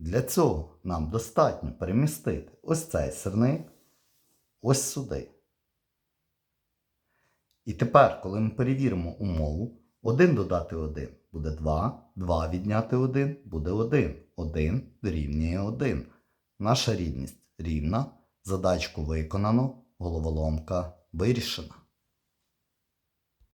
Для цього нам достатньо перемістити ось цей сирник ось сюди. І тепер, коли ми перевіримо умову, 1 додати 1 буде 2, 2 відняти 1 буде 1, 1 дорівнює 1. Наша рівність рівна, задачку виконано, головоломка вирішена.